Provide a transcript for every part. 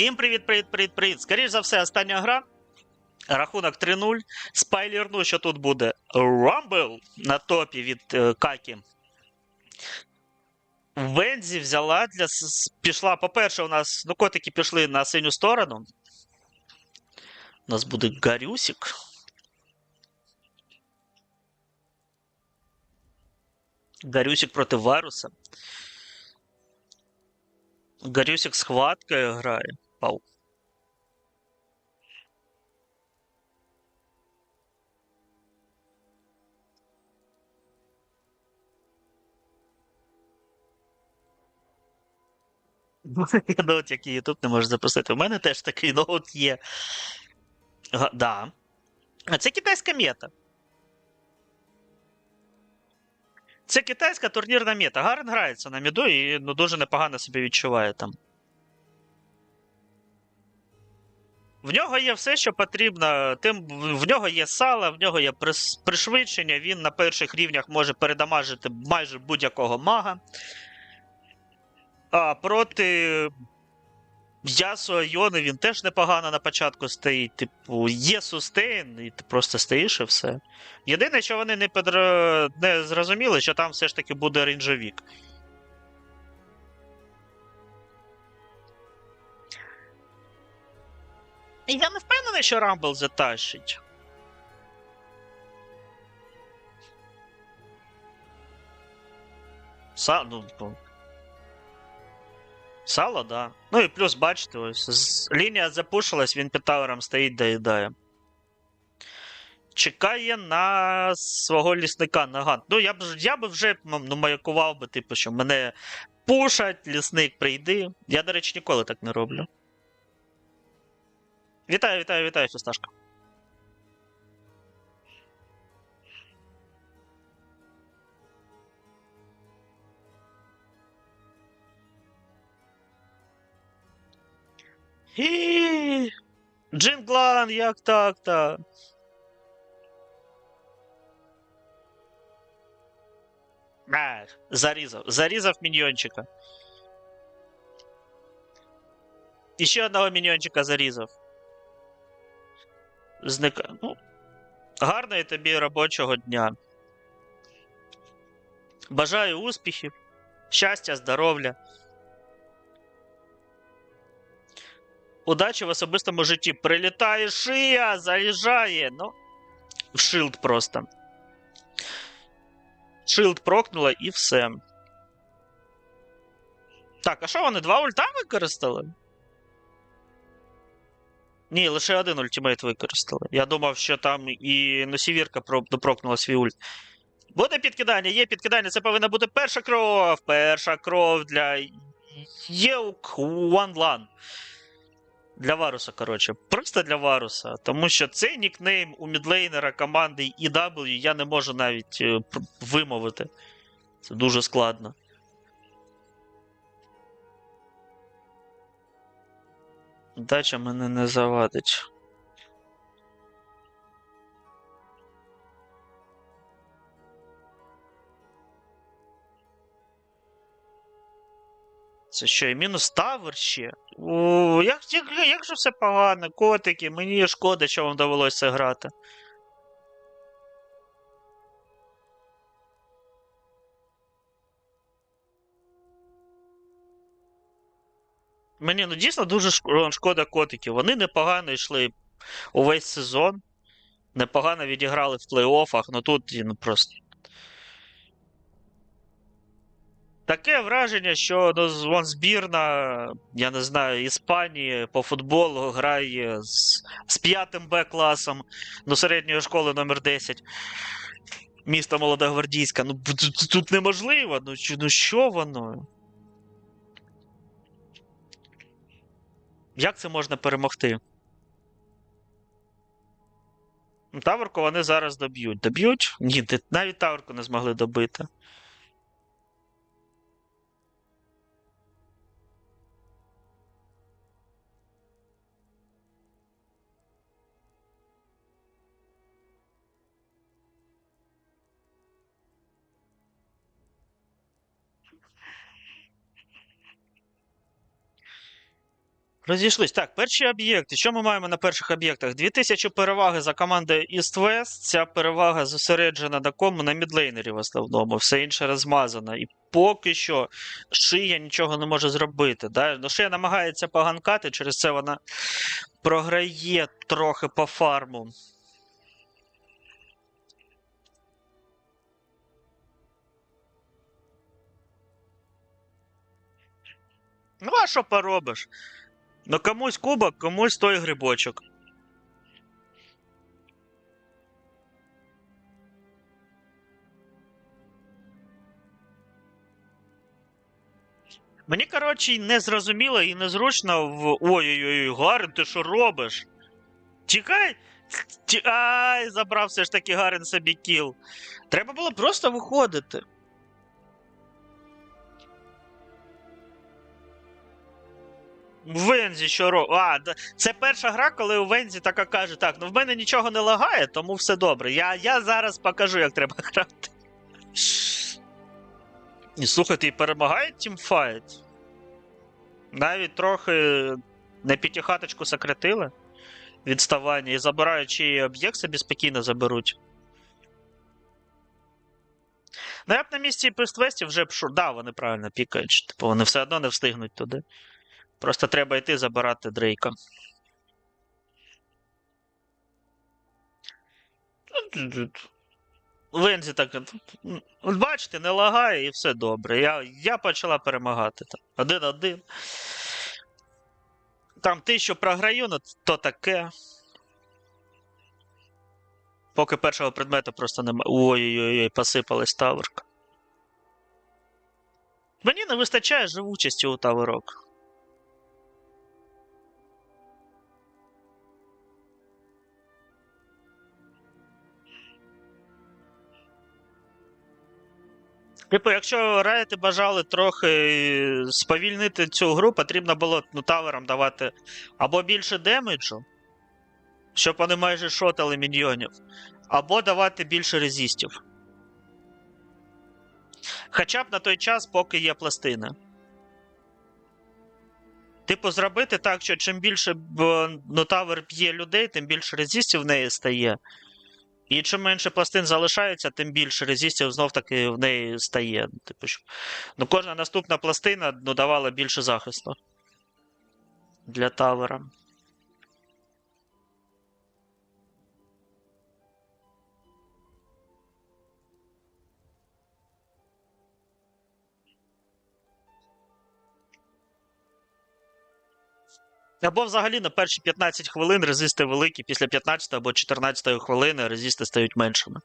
Всім привіт, привіт, привіт, привіт. Скоріш за все, остання гра. Рахунок 3-0. Спойлерну, що тут буде Rumble на топі від е, Какі. Вензі взяла для. Пішла. По-перше, у нас ну, котики пішли на синю сторону. У нас буде Гарюсик. Гарюсик проти Варуса. Гарюсик схваткою грає. Пау. Я ноут, який YouTube не може запустити. У мене теж такий ноут є. Га, да. А це китайська мета. Це китайська турнірна мета. Гарен грається на міду і ну, дуже непогано себе відчуває там. В нього є все, що потрібно. Тим, в нього є сало, в нього є пришвидшення, він на перших рівнях може передамажити майже будь-якого мага. А проти Ясу Йони він теж непогано на початку стоїть. Типу, є сустейн, і ти просто стоїш і все. Єдине, що вони не, підро... не зрозуміли, що там все ж таки буде рейнджовік. Я не впевнений, що Рамбл затащить. Са... Ну, ну, Сало, да. Ну і плюс, бачите, ось лінія запушилась, він під тавером стоїть, доїдає. Чекає на свого лісника на гант. Ну, я б я би вже ну, маякував би, типу, що мене пушать, лісник прийди. Я, до речі, ніколи так не роблю. Вітаю, вітаю, вітаю, фісташка. І... Джинглан, як так-то? А, зарізав. Зарізав міньйончика. І ще одного міньйончика зарізав. Зника. Ну, гарної тобі робочого дня. Бажаю успіхів, щастя, здоров'я. Удачі в особистому житті. Прилітає шия, заїжджає. Ну, в шилд просто. Шилд прокнула і все. Так, а що вони два ульта використали? Ні, лише один ультимейт використали. Я думав, що там і носівірка допрокнула свій ульт. Буде підкидання, є підкидання. Це повинна бути перша кров. Перша кров для Єук Ванлан. Для Варуса, коротше. Просто для Варуса. Тому що цей нікнейм у мідлейнера команди EW я не можу навіть е, вимовити. Це дуже складно. Дача мене не завадить. Це що, і мінус тавер ще? О, як, як, як же все погано, котики, мені шкода, що вам довелося грати. Мені ну дійсно дуже шкода котиків. Вони непогано йшли увесь сезон. Непогано відіграли в плей-оффах, ну тут ну, просто. Таке враження, що ну, збірна, я не знаю, Іспанії по футболу грає з, з п'ятим Б-класом до середньої школи номер 10 міста Молодогвардійська. Ну, тут неможливо. Ну, ну що воно? Як це можна перемогти? Таверку вони зараз доб'ють. Доб'ють? Ні, навіть таверку не змогли добити. Розійшлись. Так, перші об'єкти. Що ми маємо на перших об'єктах? 2000 переваги за командою East-West. Ця перевага зосереджена на кому? На мідлейнері в основному. Все інше розмазано. І поки що шия нічого не може зробити. Да? Ну, шия намагається поганкати, через це вона програє трохи по фарму. Ну, а що поробиш? Ну комусь кубок, комусь той грибочок. Мені, коротше, не зрозуміло і незручно в. Ой-ой-ой, Гарен, ти що робиш? Тікай! Ай, забрав все ж таки Гарен собі кіл. Треба було просто виходити. В Вензі що ро. А, це перша гра, коли у Вензі така каже: так, ну в мене нічого не лагає, тому все добре. Я, я зараз покажу, як треба грати. І слухайте, і перемагає тімфайт. Навіть трохи на п'ятихаточку сократили відставання і забираючи об'єкт собі спокійно заберуть. Ну, я б на місці Пиствестів вже б шур. Да, вони правильно пікають. Типу, вони все одно не встигнуть туди. Просто треба йти забирати Дрейка. Вензі так. Бачите, не лагає і все добре. Я, я почала перемагати. Один-один. Там ти, що програю, ну то таке. Поки першого предмету просто немає. Ой-ой-ой, посипалась таверка. Мені не вистачає живучості у таверок. Типу, якщо Райти бажали трохи сповільнити цю гру, потрібно було ну, таверам давати або більше демеджу, щоб вони майже шотали міньйонів, або давати більше резистів. Хоча б на той час, поки є пластини. Типу, зробити так, що чим більше ну, б'є людей, тим більше резистів в неї стає. І чим менше пластин залишається, тим більше резистів знов таки в неї стає. Типу. Ну, кожна наступна пластина давала більше захисту для тавера. Або взагалі на перші 15 хвилин резисти великі, після 15 або 14 хвилини резисти стають меншими.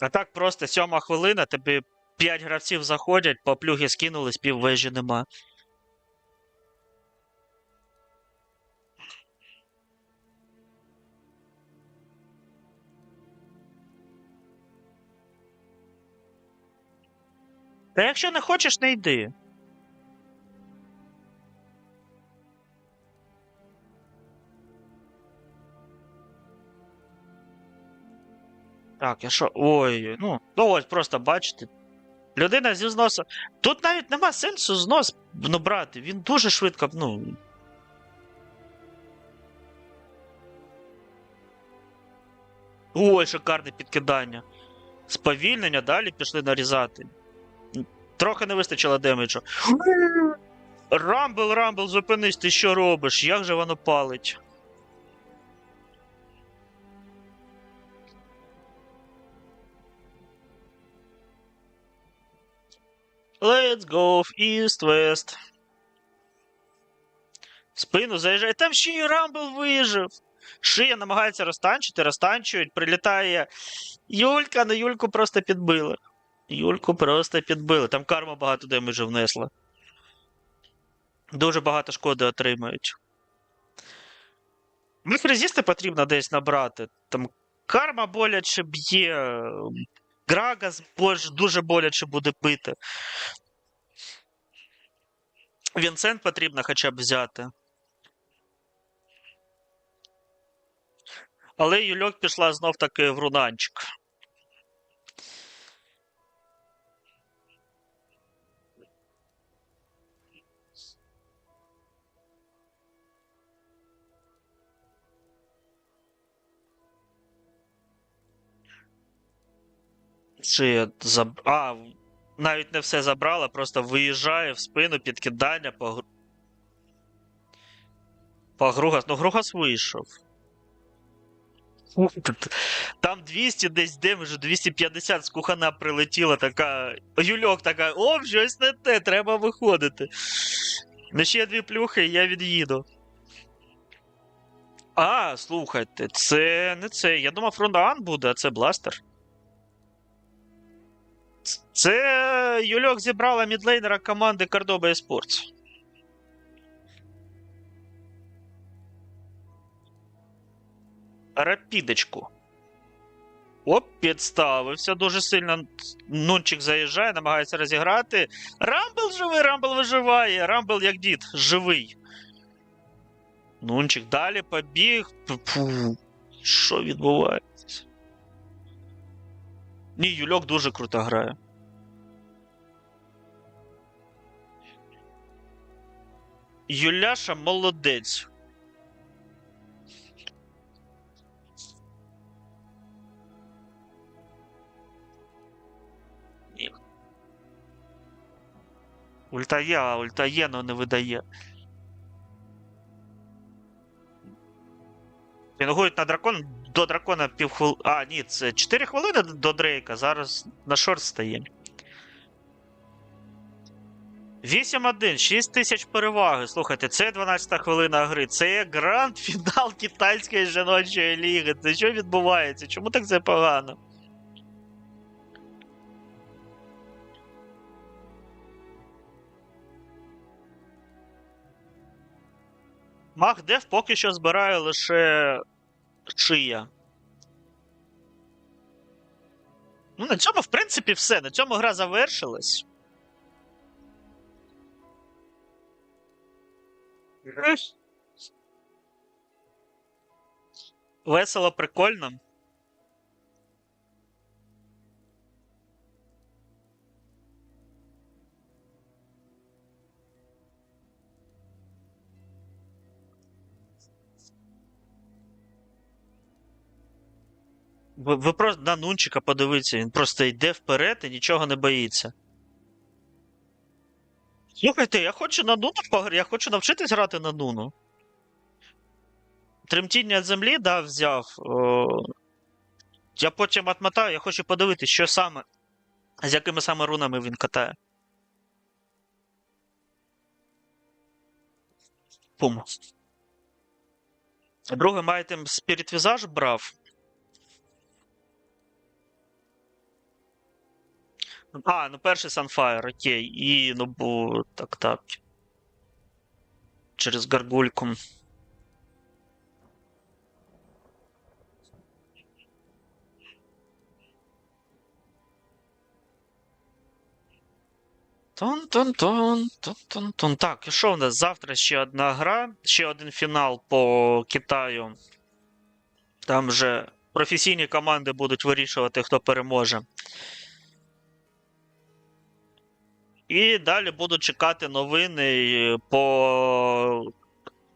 А так просто сьома хвилина, тобі 5 гравців заходять, по плюги скинулись, пів вежі нема. Та якщо не хочеш, не йди. Так, я що. Ой, ну, ну ось просто бачите. Людина зі зносу. Тут навіть нема сенсу знос ну, брати. Він дуже швидко, ну. Ой, шикарне підкидання. Сповільнення, далі пішли нарізати. Трохи не вистачило демеджу. Рамбл, Рамбл, зупинись, ти що робиш? Як же воно палить? Let's go в East West. В Спину заїжджає. Там ще й Рамбл вижив. Шия намагається розтанчити, розтанчують, прилітає Юлька, на Юльку просто підбили. Юльку просто підбили. Там карма багато демеджу внесла. Дуже багато шкоди отримають. Їх резисти потрібно десь набрати. Там карма боляче б'є. Грагас дуже боляче буде бити. Вінсент потрібно хоча б взяти. Але Юльок пішла знов таки в рунанчик. Чи заб... А, навіть не все забрала, просто виїжджає в спину підкидання по гру. По Гругас. Ну, Гругас вийшов. Там 200 десь де вже 250 з кухана прилетіла така. Юльок така, о, щось не те, треба виходити. Ну ще дві плюхи, я від'їду. А, слухайте, це не це. Я думав, Ронан буде, а це бластер. Це Юльок зібрала мідлейнера команди Cordoba Esports. Рапідочку. Оп, підставився дуже сильно. Нунчик заїжджає, намагається розіграти. Рамбл живий, Рамбл виживає. Рамбл як дід, живий. Нунчик далі побіг. Фу. Що відбувається? Ні, Юльок дуже круто грає. Юляша молодець. Ульта є, а ульта є, но не видає. Пінгують на дракон до дракона півхвили. А, ні, це 4 хвилини до Дрейка. Зараз на шорт стає. 8-1, 6 тисяч переваги. Слухайте, це 12 хвилина гри. Це гранд фінал китайської жіночої ліги. Це що відбувається? Чому так це погано? Магдев поки що збирає лише шия. Ну, на цьому, в принципі, все. На цьому гра завершилась. Весело, прикольно. Ви, просто на Нунчика подивіться, він просто йде вперед і нічого не боїться. Слухайте, я хочу на Нуну пограти, я хочу навчитись грати на Нуну. Тремтіння землі, да, взяв. О... Я потім отмотаю, я хочу подивитися, що саме. З якими саме рунами він катає. Пум. Другим айтем Spirit Visage брав. А, ну перший Sunfire, окей. І, ну, бо так, так. Через гаргульку. Тон-тон-тон, тон-тон-тон. Так, і що в нас? Завтра ще одна гра, ще один фінал по Китаю. Там вже професійні команди будуть вирішувати, хто переможе. І далі буду чекати новини по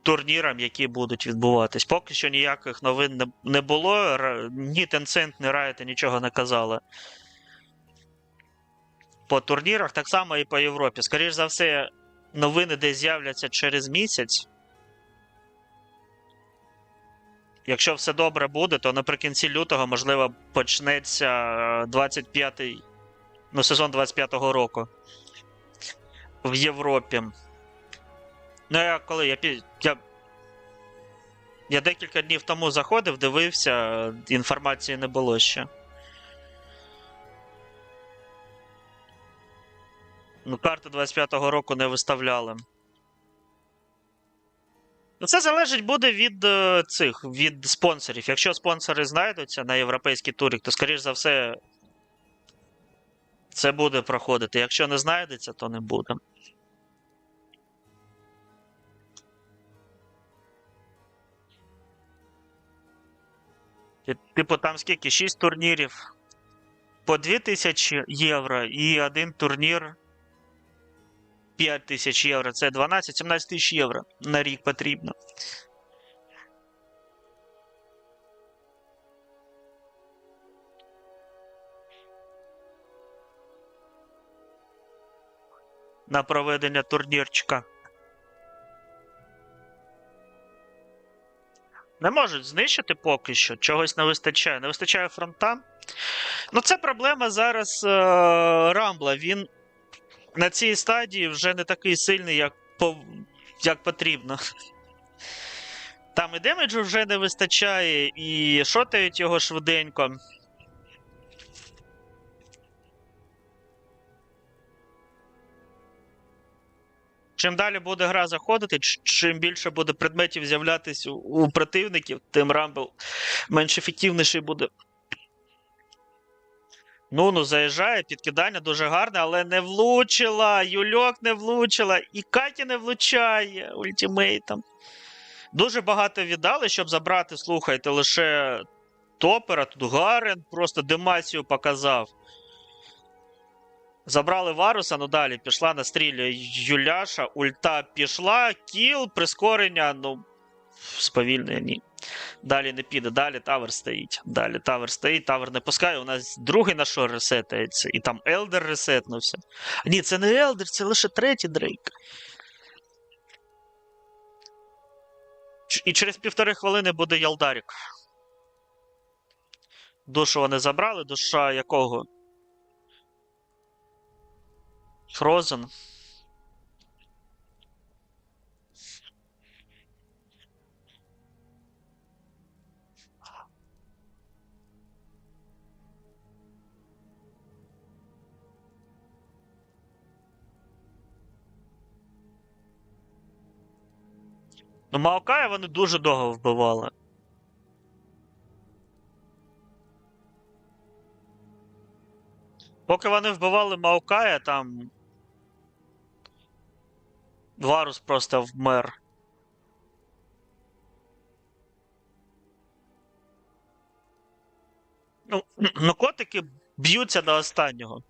турнірам, які будуть відбуватись. Поки що ніяких новин не, було. Ні Tencent, ні Riot нічого не казали. По турнірах, так само і по Європі. Скоріше за все, новини десь з'являться через місяць. Якщо все добре буде, то наприкінці лютого, можливо, почнеться 25-й, ну, сезон 25-го року в Європі. Ну, я коли я, я, я декілька днів тому заходив, дивився, інформації не було ще. Ну, карти 25-го року не виставляли. Ну, це залежить буде від е, цих від спонсорів. Якщо спонсори знайдуться на європейський турік, то, скоріш за все, це буде проходити. Якщо не знайдеться, то не буде. Типу, там скільки? 6 турнірів по 2000 євро і один турнір 5000 євро. Це 12-17 тисяч євро на рік потрібно. На проведення турнірчика. Не можуть знищити поки що, чогось не вистачає. Не вистачає фронта. Ну, це проблема зараз е- Рамбла. Він на цій стадії вже не такий сильний, як, по- як потрібно. Там і демеджу вже не вистачає, і шотають його швиденько. Чим далі буде гра заходити, чим більше буде предметів з'являтися у, противників, тим Рамбл менш ефективніший буде. Ну, ну, заїжджає, підкидання дуже гарне, але не влучила. Юльок не влучила. І Каті не влучає ультимейтом. Дуже багато віддали, щоб забрати, слухайте, лише топера. Тут Гарен просто демацію показав. Забрали Варуса, ну далі пішла на стрілі Юляша, ульта пішла, кіл, прискорення, ну, сповільнення, ні. Далі не піде, далі тавер стоїть. Далі тавер стоїть, тавер не пускає. У нас другий на шор ресетається, і там Елдер ресетнувся. Ні, це не Елдер, це лише третій Дрейк. І через півтори хвилини буде Ялдарік. Душу вони забрали, душа якого? Фрозен. Ну, Маокая вони дуже довго вбивали. Поки вони вбивали Маокая, там. Варус просто вмер. Ну, ну, котики б'ються до останнього.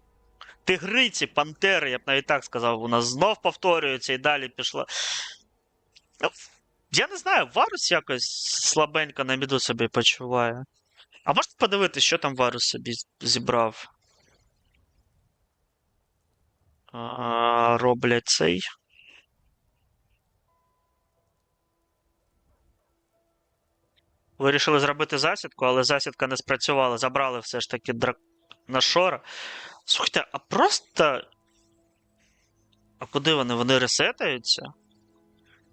Тигриці, пантери, я б навіть так сказав, у нас знов повторюється і далі пішла. Ну, Я не знаю, Варус якось слабенько на міду собі почуває. А можете подивитися, що там Варус собі зібрав? А, роблять цей. Вирішили зробити засідку, але засідка не спрацювала. Забрали все ж таки драк... на шора. Слухайте, а просто. А куди вони? Вони ресетаються?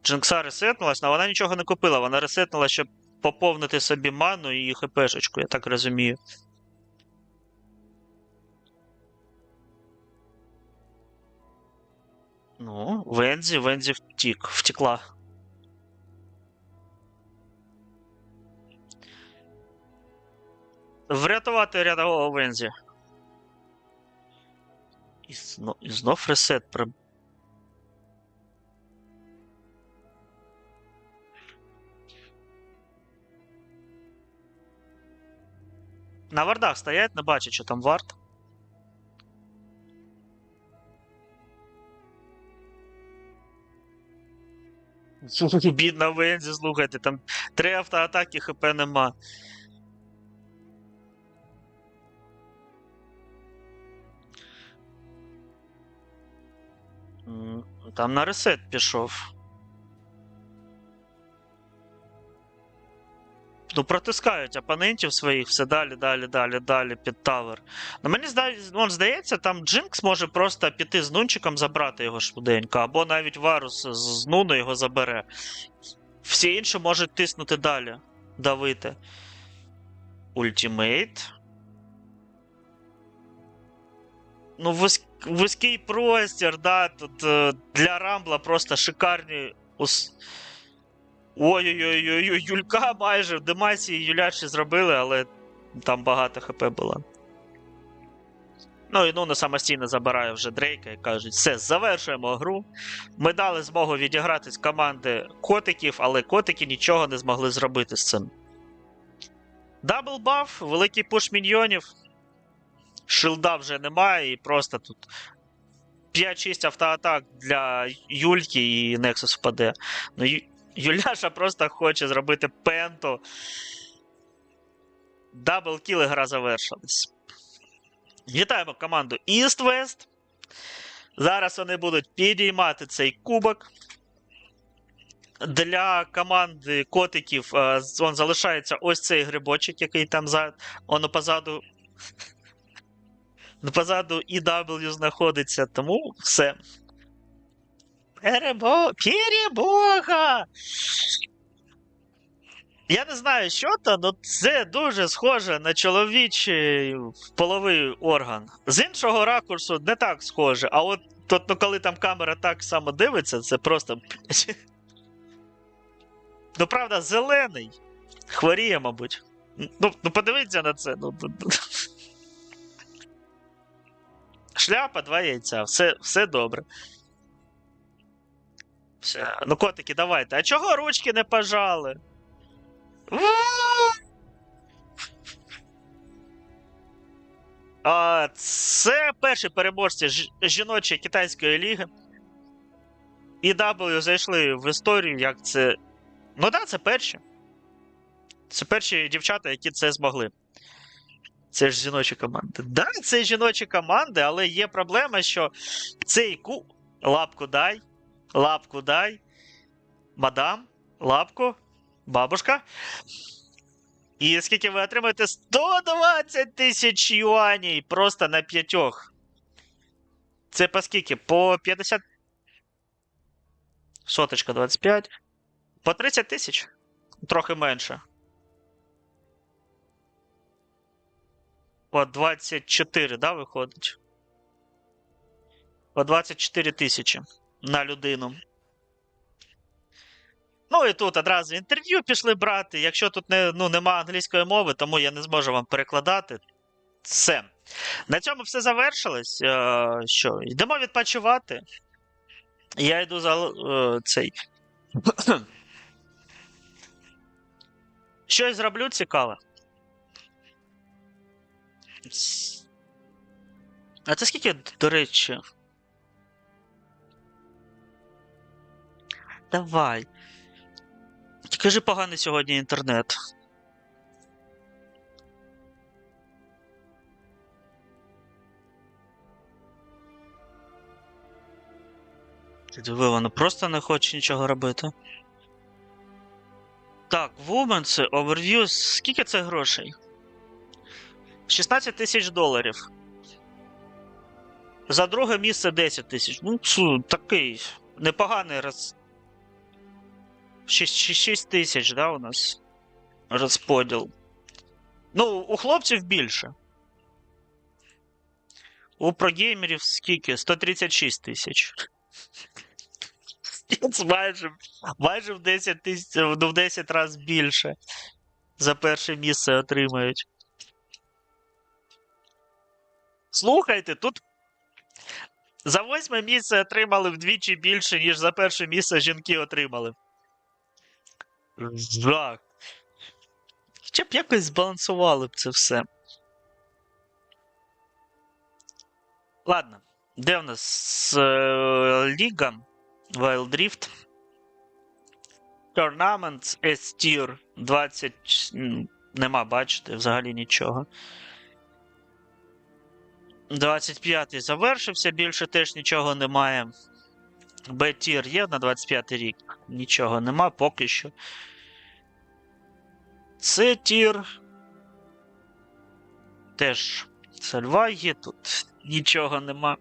Джинкса ресетнулась, але вона нічого не купила. Вона ресетнула, щоб поповнити собі ману і хпшечку, я так розумію. Ну, Вензі, Вензі втік, втекла. Врятувати рядового Вензі. І знов, і знов ресет. При... На вардах стоять, не бачать, що там вард. Бідна Вензі, слухайте, там три автоатаки ХП нема. Там на ресет пішов. Ну, протискають опонентів своїх все далі, далі, далі, далі під тавер. Ну, мені здається, здається, там Джинкс може просто піти з нунчиком забрати його швиденько, або навіть Варус з Нуну його забере. Всі інші можуть тиснути далі, давити. Ультимейт. Ну, вузь... вузький простір, да, тут е, для Рамбла просто шикарні. Ус... Ой-ой-ой, Юлька майже в демасії Юлячі зробили, але там багато ХП було. Ну і ну самостійно забирає вже Дрейка і кажуть, все, завершуємо гру. Ми дали змогу відіграти з команди котиків, але котики нічого не змогли зробити з цим. Дабл баф, великий пуш міньйонів. Шилда вже немає, і просто тут 5-6 автоатак для Юльки і Nexus впаде. Ну, Юляша просто хоче зробити пенту. Дабл кіл і гра завершилась. Вітаємо команду East West. Зараз вони будуть підіймати цей кубок. Для команди котиків е, он залишається ось цей грибочок, який там за. Воно позаду. Позаду EW знаходиться, тому все. Перебо... Перебога! Я не знаю, що то, але це дуже схоже на чоловічий половий орган. З іншого ракурсу не так схоже, а от тут, ну, коли там камера так само дивиться, це просто. Ну, правда, зелений. Хворіє, мабуть. Ну, ну подивіться на це. Ну, ну, ну. Шляпа, два яйця, все, все добре. Все. Ну, котики, давайте. А чого ручки не пожали? А, це перші переможці жіночої китайської ліги. EW зайшли в історію, як це. Ну так, да, це перші. Це перші дівчата, які це змогли. Це ж жіночі команди. Да, це жіночі команди, але є проблема, що цей ку. Лапку дай. Лапку дай. Мадам, лапку, бабушка. І скільки ви отримаєте? 120 тисяч юаней просто на п'ятьох. Це по скільки? По 50. Соточка 25. По 30 тисяч. Трохи менше. По 24, да, виходить? По 24 тисячі на людину. Ну і тут одразу інтерв'ю пішли брати. Якщо тут не, ну, нема англійської мови, тому я не зможу вам перекладати. Все. На цьому все завершилось. Е, що, йдемо відпочивати. Я йду за е, цей. Щось зроблю цікаве. А це скільки, до речі? Давай. Ж поганий сьогодні інтернет. Ти диви, воно просто не хоче нічого робити. Так, Women's Overview. Скільки це грошей? 16 тисяч доларів. За друге місце 10 тисяч. Ну, цу, такий непоганий роз. 6, 6 тисяч, да, у нас розподіл. Ну, у хлопців більше. У прогеймерів скільки? 136 тисяч. Майже, майже в 10 тисяч, ну, в 10 разів більше. За перше місце отримають. Слухайте, тут за восьме місце отримали вдвічі більше, ніж за перше місце жінки отримали. Жах. Хоча б якось збалансували б це все. Ладно, де в нас е, Ліга Wild Rift. Tournament S-Tier 20. Нема, бачите, взагалі нічого. 25-й завершився, більше теж нічого немає. Б-тір є на 25 рік. Нічого нема поки що. Це тір. Теж сальва є тут. Нічого нема.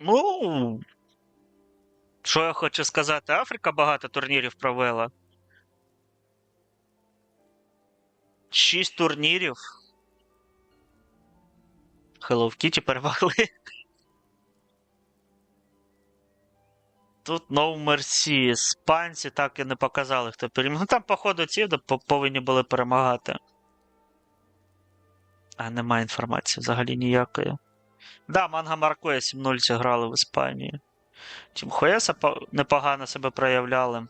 Ну. Що я хочу сказати? Африка багато турнірів провела. Шість турнірів. Hello Kitty перемогли. Тут No Mercy. Іспанці так і не показали, хто переміг. Ну там, походу, ці повинні були перемагати. А немає інформації взагалі ніякої. Да, Манга Маркоя 7-0 зіграли в Іспанії. Тім Хуеса непогано себе проявляли.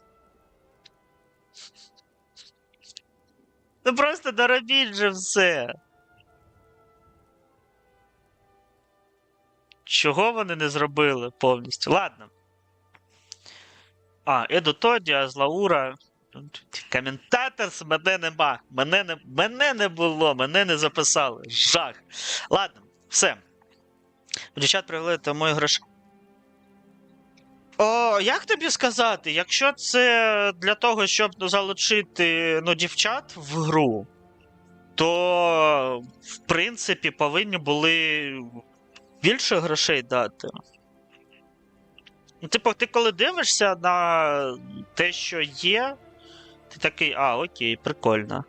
Ну просто доробіть же все. Чого вони не зробили повністю? Ладно. А, Еду Тоді, Азлаура, Коментатор з мене нема. Мене не, мене не було, мене не записали. Жах. Ладно, все. Дівчат привели тому іграш. О, як тобі сказати, якщо це для того, щоб ну, залучити ну, дівчат в гру, то в принципі повинні були більше грошей дати. Ну, типу, ти коли дивишся на те, що є, ти такий, а, окей, прикольно.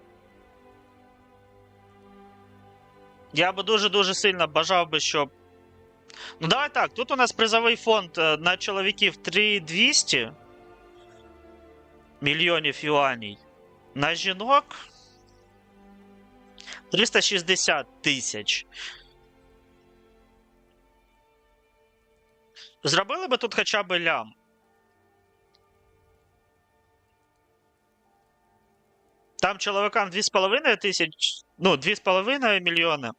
Я би дуже-дуже сильно бажав би, щоб. Ну, давай так, тут у нас призовий фонд е, на чоловіків 3200 мільйонів юаней. На жінок 360 тисяч. Зробили би тут хоча б лям. Там чоловікам 2,5 тисяч, ну, 2,5 мільйони.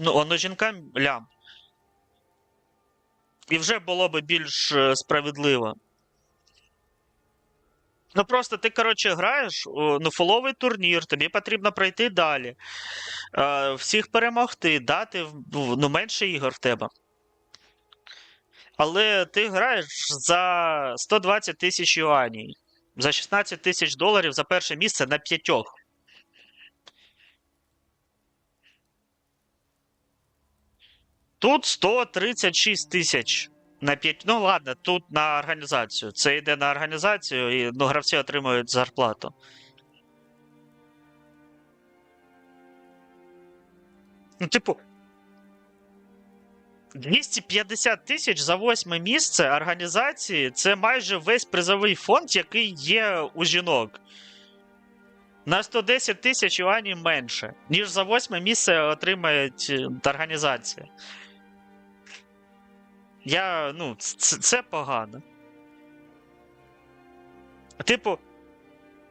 Ну, на жінкам лям. І вже було би більш е, справедливо. Ну просто ти, коротше, граєш ну, фоловий турнір, тобі потрібно пройти далі. Е, всіх перемогти, дати ну, менше ігор в тебе. Але ти граєш за 120 тисяч юаней. За 16 тисяч доларів за перше місце на п'ятьох. Тут 136 тисяч на 5. Ну ладно, тут на організацію. Це йде на організацію, і ну, гравці отримують зарплату. Ну, типу. 250 тисяч за восьме місце організації це майже весь призовий фонд, який є у жінок. На 110 тисяч юанів менше, ніж за восьме місце отримає ці- організація. Я, ну, це, це погано. Типу,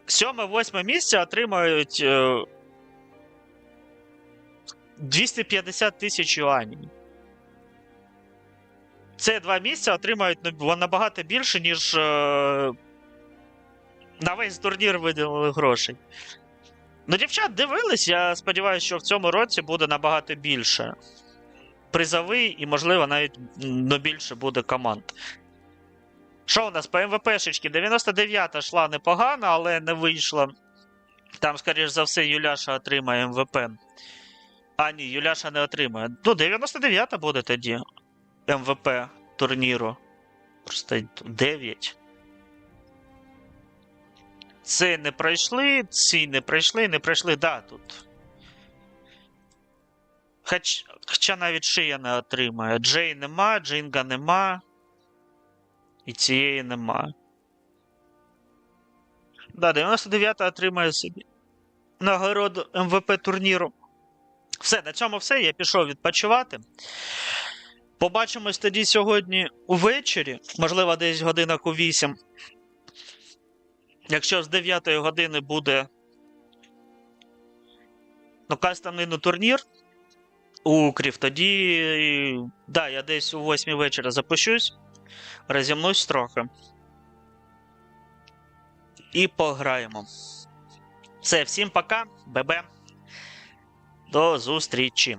сьоме-восьме місце отримають е, 250 тисяч юанів. Це два місця отримають ну, набагато більше, ніж е, на весь турнір виділили грошей. Ну, дівчат дивились, я сподіваюся, що в цьому році буде набагато більше. Призовий і, можливо, навіть ну, більше буде команд. Що у нас по МВПшечки? 99-та йшла непогано, але не вийшла. Там, скоріш за все, Юляша отримає МВП. А, ні, Юляша не отримає. Ну, 99-та буде тоді. МВП турніру. Просто 9. Це не пройшли, ці не пройшли, не пройшли, да, тут. Хоч, хоча навіть шия не отримає. Джей нема, Джинга нема. І цієї нема. Да, 99-та отримає собі нагороду МВП турніру. Все, на цьому все. Я пішов відпочивати. Побачимось тоді сьогодні увечері, можливо, десь годинах у 8. Якщо з 9 години буде ну, кастомний ну, турнір Укрів, тоді да, я десь у 8 вечора запущусь, розімнусь трохи. І пограємо. Все, всім пока, бебе. До зустрічі.